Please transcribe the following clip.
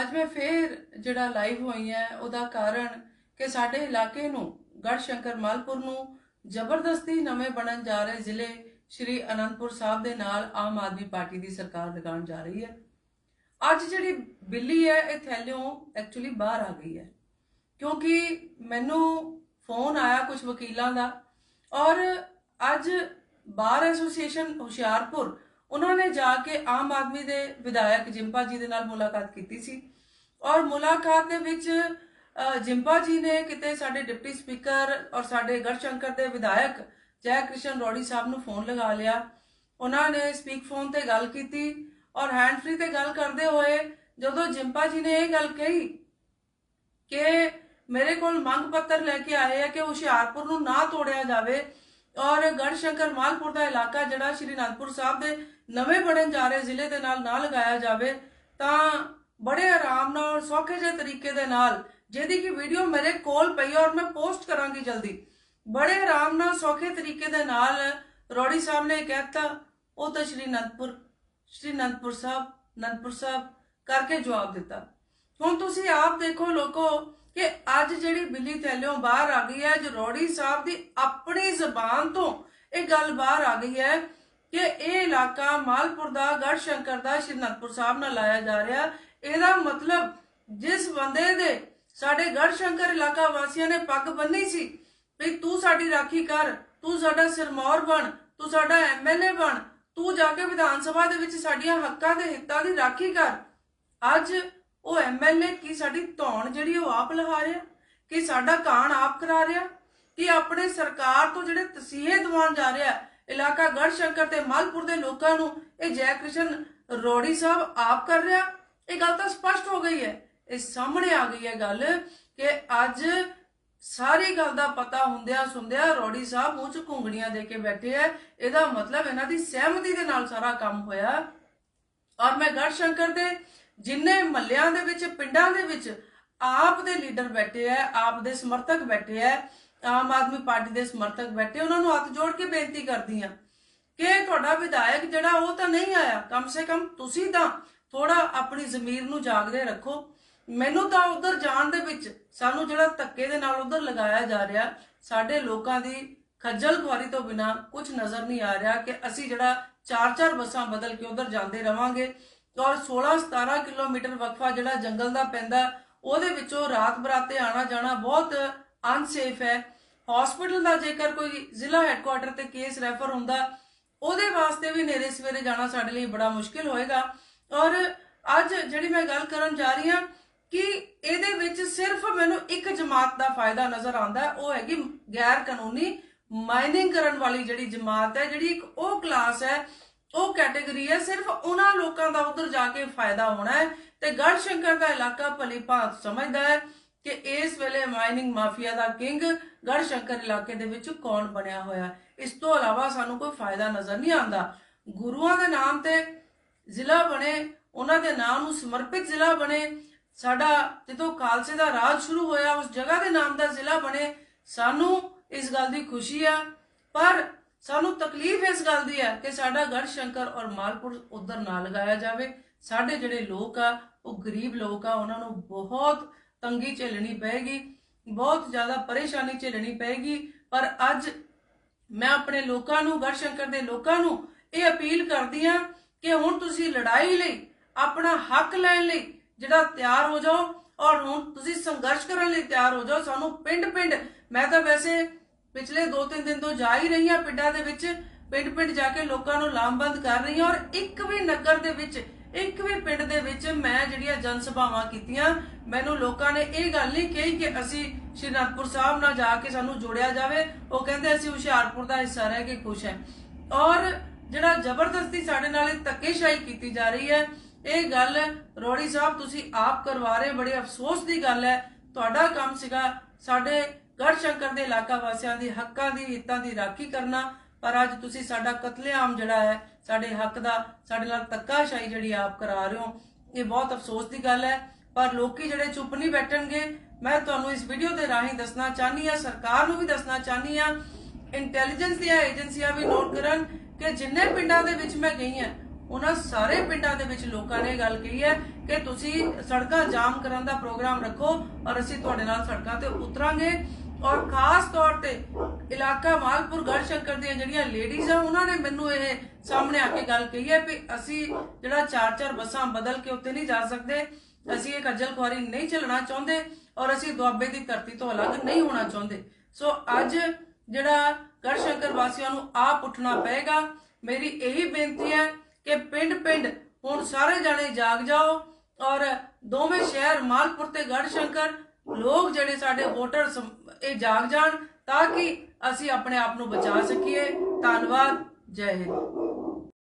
ਅੱਜ ਮੈਂ ਫੇਰ ਜਿਹੜਾ ਲਾਈਵ ਹੋਈ ਹੈ, ਉਹਦਾ ਕਾਰਨ ਕਿ ਸਾਡੇ ਇਲਾਕੇ ਨੂੰ ਗੜਸ਼ੰਕਰ ਮਾਲਪੁਰ ਨੂੰ ਜ਼ਬਰਦਸਤੀ ਨਵੇਂ ਬਣਨ ਜਾ ਰਹੇ ਜ਼ਿਲ੍ਹੇ ਸ਼੍ਰੀ ਅਨੰਦਪੁਰ ਸਾਹਿਬ ਦੇ ਨਾਲ ਆਮ ਆਦਮੀ ਪਾਰਟੀ ਦੀ ਸਰਕਾਰ ਲਗਾਉਣ ਜਾ ਰਹੀ ਹੈ। ਅੱਜ ਜਿਹੜੀ ਬਿੱਲੀ ਹੈ, ਇਹ ਥੈਲਿਓਂ ਐਕਚੁਅਲੀ ਬਾਹਰ ਆ ਗਈ ਹੈ। ਕਿਉਂਕਿ ਮੈਨੂੰ ਫੋਨ ਆਇਆ ਕੁਝ ਵਕੀਲਾਂ ਦਾ ਔਰ ਅੱਜ ਬਾਰ ਐਸੋਸੀਏਸ਼ਨ ਹੁਸ਼ਿਆਰਪੁਰ ਉਹਨਾਂ ਨੇ ਜਾ ਕੇ ਆਮ ਆਦਮੀ ਦੇ ਵਿਧਾਇਕ ਜਿੰਪਾ ਜੀ ਦੇ ਨਾਲ ਮੁਲਾਕਾਤ ਕੀਤੀ ਸੀ। ਔਰ ਮੁਲਾਕਾਤ ਦੇ ਵਿੱਚ ਜਿੰਪਾ ਜੀ ਨੇ ਕਿਤੇ ਸਾਡੇ ਡਿਪਟੀ ਸਪੀਕਰ ਔਰ ਸਾਡੇ ਗੜਸ਼ੰਕਰ ਦੇ ਵਿਧਾਇਕ ਜੈ ਕ੍ਰਿਸ਼ਨ ਰੋੜੀ ਸਾਹਿਬ ਨੂੰ ਫੋਨ ਲਗਾ ਲਿਆ। ਉਹਨਾਂ ਨੇ ਸਪੀਕ ਫੋਨ ਤੇ ਗੱਲ ਕੀਤੀ ਔਰ ਹੈਂਡ ਫ੍ਰੀ ਤੇ ਗੱਲ ਕਰਦੇ ਹੋਏ ਜਦੋਂ ਜਿੰਪਾ ਜੀ ਨੇ ਇਹ ਗੱਲ ਕਹੀ ਕਿ ਮੇਰੇ ਕੋਲ ਮੰਗ ਪੱਤਰ ਲੈ ਕੇ ਆਏ ਆ ਕਿ ਹੁਸ਼ਿਆਰਪੁਰ ਨੂੰ ਨਾ ਤੋੜਿਆ ਜਾਵੇ ਔਰ ਗੜਸ਼ੰਕਰ ਮਾਲਪੁਰ ਦਾ ਇਲਾਕਾ ਜਿਹੜਾ ਸ਼੍ਰੀ ਅਨੰਦਪੁਰ ਸਾਹਿਬ ਦੇ ਨਵੇਂ ਬਣਨ ਜਾ ਰਹੇ ਜ਼ਿਲ੍ਹੇ ਦੇ ਨਾਲ ਨਾ ਲਗਾਇਆ ਜਾਵੇ, ਤਾਂ ਬੜੇ ਆਰਾਮ ਨਾਲ ਔਰ ਸੌਖੇ ਜਿਹੇ ਤਰੀਕੇ ਦੇ ਨਾਲ ਜਿਹਦੀ ਕਿ ਵੀਡੀਓ ਮੇਰੇ ਕੋਲ ਪਈ ਔਰ ਮੈਂ ਪੋਸਟ ਕਰਾਂਗੀ ਜਲਦੀ। ਬੜੇ ਆਰਾਮ ਨਾਲ ਸੌਖੇ ਤਰੀਕੇ ਦੇ ਨਾਲ ਰੋੜੀ ਸਾਹਿਬ ਨੇ ਕਹਿਤਾ, ਉਹ ਤਾਂ ਸ਼੍ਰੀ ਅਨੰਦਪੁਰ ਸ਼੍ਰੀ ਅਨੰਦਪੁਰ ਸਾਹਿਬ ਅਨੰਦਪੁਰ ਸਾਹਿਬ ਕਰਕੇ ਜਵਾਬ ਦਿੱਤਾ। ਹੁਣ ਤੁਸੀਂ ਆਪ ਦੇਖੋ ਲੋਕੋ ਕਿ ਅੱਜ ਜਿਹੜੀ ਬਿੱਲੀ ਥੈਲਿਓਂ ਬਾਹਰ ਆ ਗਈ ਹੈ ਜੋ ਸਾਹਿਬ ਦੀ ਆਪਣੀ ਜ਼ਬਾਨ ਤੋਂ ਇਹ ਗੱਲ ਬਾਹਰ ਆ ਗਈ ਹੈ ਕਿ ਇਹ ਇਲਾਕਾ ਮਾਲਪੁਰ ਦਾ ਗੜਸ਼ੰਕਰ ਦਾ, ਸ਼੍ਰੀ ਸਾਹਿਬ ਨਾਲ ਲਾਇਆ ਜਾ ਰਿਹਾ। ਇਹਦਾ ਮਤਲਬ ਜਿਸ ਬੰਦੇ ਦੇ ਸਾਡੇ ਗੜਸ਼ੰਕਰ ਇਲਾਕਾ ਵਾਸੀਆਂ ਨੇ ਪੱਗ ਬੰਨੀ ਸੀ ਵੀ ਤੂੰ ਸਾਡੀ ਰਾਖੀ ਕਰ, ਤੂੰ ਸਾਡਾ ਸਿਰਮੌਰ ਬਣ, ਤੂੰ ਸਾਡਾ ਐਮਐਲਏ ਬਣ, ਤੂੰ ਜਾ ਕੇ ਵਿਧਾਨ ਸਭਾ ਦੇ ਵਿੱਚ ਸਾਡੀਆਂ ਹੱਕਾਂ ਦੇ ਹਿੱਤਾਂ ਦੀ ਰਾਖੀ ਕਰ। ਅੱਜ ਉਹ ਐਮਐਲਏ ਕੀ ਸਾਡੀ ਧੌਣ ਜਿਹੜੀ ਉਹ ਆਪ ਲਹਾ ਰਿਹਾ? ਕਿ ਸਾਡਾ ਕਾਣ ਆਪ ਕਰਾ ਰਿਹਾ? ਕਿ ਆਪਣੇ ਸਰਕਾਰ ਤੋਂ ਜਿਹੜੇ ਤਸੀਹੇ ਦਿਵਾਉਣ ਜਾ ਰਿਹਾ? ਇਲਾਕਾ ਗੜਸ਼ੰਕਰ ਤੇ ਮਾਲਪੁਰ ਦੇ ਲੋਕਾਂ ਨੂੰ ਇਹ ਜੈ ਕ੍ਰਿਸ਼ਨ ਰੋੜੀ ਸਾਹਿਬ ਆਪ ਕਰ ਰਿਹਾ? ਇਹ ਗੱਲ ਤਾਂ ਸਪਸ਼ਟ ਹੋ ਗਈ ਹੈ। ਇਹ ਸਾਹਮਣੇ ਆ ਗਈ ਹੈ ਗੱਲ ਕਿ ਅੱਜ ਸਾਰੀ ਗੱਲ ਦਾ ਪਤਾ ਹੁੰਦਿਆਂ ਸੁਣਦਿਆਂ ਰੋੜੀ ਸਾਹਿਬ ਮੂੰਹ 'ਚ ਘੁੰਗੜੀਆਂ ਦੇ ਕੇ ਬੈਠੇ ਐ ਇਹਦਾ ਮਤਲਬ ਇਹਨਾਂ ਦੀ ਸਹਿਮਤੀ ਦੇ ਨਾਲ ਸਾਰਾ ਕੰਮ ਹੋਇਆ। ਔਰ ਮੈਂ ਗੜਸ਼ੰਕਰ ਦੇ ਜਿੰਨੇ ਮੱਲਿਆਂ ਦੇ ਵਿੱਚ, ਪਿੰਡਾਂ ਦੇ ਵਿੱਚ ਆਪ ਦੇ ਲੀਡਰ ਬੈਠੇ ਐ, ਆਪ ਦੇ ਸਮਰਥਕ ਬੈਠੇ ਐ, ਆਮ ਆਦਮੀ ਪਾਰਟੀ ਦੇ ਸਮਰਥਕ ਬੈਠੇ, ਉਹਨਾਂ ਨੂੰ ਹੱਥ ਜੋੜ ਕੇ ਬੇਨਤੀ ਕਰਦੀ ਆ ਕਿ ਤੁਹਾਡਾ ਵਿਧਾਇਕ ਜਿਹੜਾ ਉਹ ਤਾਂ ਨਹੀਂ ਆਇਆ, ਕਮ ਸੇ ਕਮ ਤੁਸੀਂ ਤਾਂ ਥੋੜਾ ਆਪਣੀ ਜ਼ਮੀਰ ਨੂੰ ਜਾਗਦੇ ਰੱਖੋ। ਮੈਨੂੰ ਤਾਂ ਉਧਰ ਜਾਣ ਦੇ ਵਿੱਚ ਸਾਨੂੰ ਜਿਹੜਾ ਧੱਕੇ ਦੇ ਨਾਲ ਉਧਰ ਲਗਾਇਆ ਜਾ ਰਿਹਾ, ਸਾਡੇ ਲੋਕਾਂ ਦੀ ਖੱਜਲ ਖੁਆਰੀ ਤੋਂ ਬਿਨਾ ਕੁਝ ਨਜ਼ਰ ਨਹੀਂ ਆ ਰਿਹਾ ਕਿ ਅਸੀਂ ਜਿਹੜਾ ਚਾਰ ਚਾਰ ਬੱਸਾਂ ਬਦਲ ਕੇ ਉਧਰ ਜਾਂਦੇ ਰਵਾਂਗੇ। ਔਰ 16 17 ਕਿਲੋਮੀਟਰ ਵਕਫਾ ਜਿਹੜਾ ਜੰਗਲ ਦਾ ਪੈਂਦਾ, ਉਹਦੇ ਵਿੱਚੋਂ ਰਾਤ ਬਰਾਤੇ ਆਣਾ ਜਾਣਾ ਬਹੁਤ ਅਨਸੇਫ ਹੈ। ਹਸਪੀਟਲ ਦਾ ਜੇਕਰ ਕੋਈ ਜ਼ਿਲ੍ਹਾ ਹੈੱਡਕੁਆਟਰ ਤੇ ਕੇਸ ਰੈਫਰ ਹੁੰਦਾ, ਉਹਦੇ ਵਾਸਤੇ ਵੀ ਨੇਰੇ ਸਵੇਰੇ ਜਾਣਾ ਸਾਡੇ ਲਈ ਬੜਾ ਮੁਸ਼ਕਿਲ ਹੋਏਗਾ। ਔਰ ਅੱਜ ਜਿਹੜੀ ਮੈਂ ਗੱਲ ਕਰਨ ਜਾ ਰਹੀ ਹਾਂ ਕਿ ਇਹਦੇ ਵਿੱਚ ਸਿਰਫ ਮੈਨੂੰ ਇੱਕ ਜਮਾਤ ਦਾ ਫਾਇਦਾ ਨਜ਼ਰ ਆਉਂਦਾ, ਉਹ ਹੈਗੀ ਗੈਰ ਕਾਨੂੰਨੀ ਮਾਈਨਿੰਗ ਕਰਨ ਵਾਲੀ ਜਿਹੜੀ ਜਮਾਤ ਹੈ, ਜਿਹੜੀ ਇੱਕ ਉਹ ਕਲਾਸ ਹੈ ਉਹ ਕੈਟਾਗਰੀ ਹੈ, ਸਿਰਫ ਉਹਨਾਂ ਲੋਕਾਂ ਦਾ ਉਧਰ ਜਾ ਕੇ ਫਾਇਦਾ ਹੋਣਾ ਹੈ ਤੇ ਗੜਸ਼ੰਕਰ ਦਾ ਇਲਾਕਾ ਭਲੀ ਭਾਂਤ ਸਮਝਦਾ ਹੈ ਕਿ ਇਸ ਵੇਲੇ ਮਾਈਨਿੰਗ ਮਾਫੀਆ ਦਾ ਕਿੰਗ ਗੜਸ਼ੰਕਰ ਇਲਾਕੇ ਦੇ ਵਿੱਚ ਕੌਣ ਬਣਿਆ ਹੋਇਆ ਇਸ ਤੋਂ ਇਲਾਵਾ ਸਾਨੂੰ ਕੋਈ ਫਾਇਦਾ ਨਜ਼ਰ ਨਹੀਂ ਆਉਂਦਾ। ਗੁਰੂਆਂ ਦੇ ਨਾਮ ਤੇ ਜ਼ਿਲ੍ਹਾ ਬਣੇ, ਉਹਨਾਂ ਦੇ ਨਾਮ ਨੂੰ ਸਮਰਪਿਤ ਜ਼ਿਲ੍ਹਾ ਬਣੇ। ਸਾਡਾ ਜਦੋਂ ਖਾਲਸੇ ਦਾ ਰਾਜ ਸ਼ੁਰੂ ਹੋਇਆ, ਉਸ ਜਗ੍ਹਾ ਦੇ ਨਾਮ ਦਾ ਜ਼ਿਲ੍ਹਾ ਬਣੇ, ਸਾਨੂੰ ਇਸ ਗੱਲ ਦੀ ਖੁਸ਼ੀ ਆ। ਪਰ ਸਾਨੂੰ ਤਕਲੀਫ ਇਸ ਗੱਲ ਦੀ ਹੈ ਕਿ ਸਾਡਾ ਗੜਸ਼ੰਕਰ ਔਰ ਮਾਲਪੁਰ ਉਧਰ ਨਾ ਲਗਾਇਆ ਜਾਵੇ। ਸਾਡੇ ਜਿਹੜੇ ਲੋਕ ਆ, ਉਹ ਗਰੀਬ ਲੋਕ ਆ, ਉਹਨਾਂ ਨੂੰ ਬਹੁਤ ਤੰਗੀ ਝੇਲਣੀ ਪਏਗੀ, ਬਹੁਤ ਜ਼ਿਆਦਾ ਪਰੇਸ਼ਾਨੀ ਝੇਲਣੀ ਪਏਗੀ। ਪਰ ਅੱਜ ਮੈਂ ਆਪਣੇ ਲੋਕਾਂ ਨੂੰ ਗੜਸ਼ੰਕਰ ਦੇ ਲੋਕਾਂ ਨੂੰ ਇਹ ਅਪੀਲ ਕਰਦੀ ਆ ਕਿ ਹੁਣ ਤੁਸੀਂ ਲੜਾਈ ਲਈ, ਆਪਣਾ ਹੱਕ ਲੈਣ ਲਈ ਜਿਹੜਾ ਤਿਆਰ ਹੋ ਜਾਓ ਔਰ ਹੁਣ ਤੁਸੀਂ ਸੰਘਰਸ਼ ਕਰਨ ਲਈ ਤਿਆਰ ਹੋ ਜਾਓ। ਸਾਨੂੰ ਪਿੰਡ-ਪਿੰਡ, ਮੈਂ ਤਾਂ ਵੈਸੇ ਪਿਛਲੇ 2-3 ਦਿਨ ਤੋਂ ਜਾ ਹੀ ਰਹੀ ਹਾਂ ਪਿੰਡਾਂ ਦੇ ਵਿੱਚ, ਪਿੰਡ-ਪਿੰਡ ਜਾ ਕੇ ਲੋਕਾਂ ਨੂੰ ਲਾਮਬੰਦ ਕਰ ਰਹੀ ਹਾਂ ਔਰ ਇੱਕ ਵੀ ਨਗਰ ਦੇ ਵਿੱਚ, ਇੱਕ ਵੀ ਪਿੰਡ ਦੇ ਵਿੱਚ ਮੈਂ ਜਿਹੜੀਆਂ ਜਨ ਸਭਾਵਾਂ ਕੀਤੀਆਂ, ਮੈਨੂੰ ਲੋਕਾਂ ਨੇ ਇਹ ਗੱਲ ਨਹੀਂ ਕਹੀ ਕਿ ਅਸੀਂ ਸ਼੍ਰੀ ਸਾਹਿਬ ਨਾਲ ਜਾ ਕੇ ਸਾਨੂੰ ਜੋੜਿਆ ਜਾਵੇ। ਉਹ ਕਹਿੰਦੇ ਅਸੀਂ ਹੁਸ਼ਿਆਰਪੁਰ ਦਾ ਹਿੱਸਾ ਰਹਿ ਕੇ ਖੁਸ਼ ਹੈ। ਔਰ ਜਿਹੜਾ ਜ਼ਬਰਦਸਤੀ ਸਾਡੇ ਨਾਲ ਇਹ ਧੱਕੇਸ਼ਾਹੀ ਕੀਤੀ ਜਾ ਰਹੀ ਹੈ, ਇਹ ਗੱਲ ਰੋੜੀ ਸਾਹਿਬ ਤੁਸੀਂ ਆਪ ਕਰਵਾ ਰਹੇ ਬੜੇ ਅਫਸੋਸ ਦੀ ਗੱਲ ਹੈ। ਤੁਹਾਡਾ ਕੰਮ ਸੀਗਾ ਸਾਡੇ ਗੜਸ਼ੰਕਰ ਦੇ ਇਲਾਕਾ ਵਾਸੀਆਂ ਦੀ ਹੱਕਾਂ ਦੀ, ਹਿੱਤਾਂ ਦੀ ਰਾਖੀ ਕਰਨਾ, ਪਰ ਅੱਜ ਤੁਸੀਂ ਸਾਡਾ ਕਤਲੇਆਮ ਜਿਹੜਾ ਹੈ, ਸਾਡੇ ਹੱਕ ਦਾ, ਸਾਡੇ ਨਾਲ ਧੱਕਾਸ਼ਾਹੀ ਜਿਹੜੀ ਆਪ ਕਰਾ ਰਹੇ ਹੋ, ਇਹ ਬਹੁਤ ਅਫਸੋਸ ਦੀ ਗੱਲ ਹੈ। ਪਰ ਲੋਕੀ ਜਿਹੜੇ ਚੁੱਪ ਨਹੀਂ ਬੈਠਣਗੇ, ਮੈਂ ਤੁਹਾਨੂੰ ਇਸ ਵੀਡੀਓ ਦੇ ਰਾਹੀਂ ਦੱਸਣਾ ਚਾਹਨੀ ਆ ਸਰਕਾਰ ਨੂੰ ਵੀ ਦੱਸਣਾ ਚਾਹਨੀ ਆ ਇੰਟੈਲੀਜੈਂਸ ਦੀਆਂ ਏਜੰਸੀਆਂ ਵੀ ਨੋਟ ਕਰਨ ਕਿ ਜਿੰਨੇ ਪਿੰਡਾਂ ਦੇ ਵਿੱਚ ਮੈਂ ਗਈ ਹਾਂ, ਉਹਨਾਂ ਸਾਰੇ ਪਿੰਡਾਂ ਦੇ ਵਿੱਚ ਲੋਕਾਂ ਨੇ ਗੱਲ ਕਹੀ ਹੈ ਕਿ ਤੁਸੀਂ ਸੜਕਾਂ ਜਾਮ ਕਰਨ ਦਾ ਪ੍ਰੋਗਰਾਮ ਰੱਖੋ ਔਰ ਅਸੀਂ ਤੁਹਾਡੇ ਨਾਲ ਸੜਕਾਂ ਤੇ ਉਤਰਾਂਗੇ। ਔਰ ਖਾਸ ਤੌਰ ਤੇ ਇਲਾਕਾ ਮਾਲਪੁਰ ਗੜਸ਼ੰਕਰ ਦੀਆਂ ਜਿਹੜੀਆਂ ਲੇਡੀਜ਼ ਆ, ਉਹਨਾਂ ਨੇ ਮੈਨੂੰ ਇਹ ਸਾਹਮਣੇ ਆ ਕੇ ਗੱਲ ਕਹੀ ਹੈ ਵੀ ਅਸੀਂ ਜਿਹੜਾ ਚਾਰ ਚਾਰ ਬੱਸਾਂ ਬਦਲ ਕੇ ਉੱਤੇ ਨਹੀਂ ਜਾ ਸਕਦੇ, ਅਸੀਂ ਇਹ ਖੱਜਲ ਖੁਆਰੀ ਨਹੀਂ ਝੱਲਣਾ ਚਾਹੁੰਦੇ ਔਰ ਅਸੀਂ ਦੁਆਬੇ ਦੀ ਧਰਤੀ ਤੋਂ ਅਲੱਗ ਨਹੀਂ ਹੋਣਾ ਚਾਹੁੰਦੇ। ਸੋ ਅੱਜ ਜਿਹੜਾ ਗੜ ਸ਼ੰਕਰ ਵਾਸੀਆਂ ਨੂੰ ਆਪ ਉੱਠਣਾ ਪਏਗਾ, ਮੇਰੀ ਇਹੀ ਬੇਨਤੀ ਹੈ ਕਿ ਪਿੰਡ-ਪਿੰਡ ਹੁਣ ਸਾਰੇ ਜਾਣੇ ਜਾਗ ਜਾਓ ਔਰ ਦੋਵੇਂ ਸ਼ਹਿਰ ਮਾਲਪੁਰ ਤੇ ਗੜਸ਼ੰਕਰ ਲੋਕ ਜਿਹੜੇ ਸਾਡੇ ਵੋਟਰ ਇਹ ਜਾਗ ਜਾਣ ਤਾਂ ਕਿ ਅਸੀਂ ਆਪਣੇ ਆਪ ਨੂੰ ਬਚਾ ਸਕੀਏ। ਧੰਨਵਾਦ। ਜੈ ਹਿੰਦ।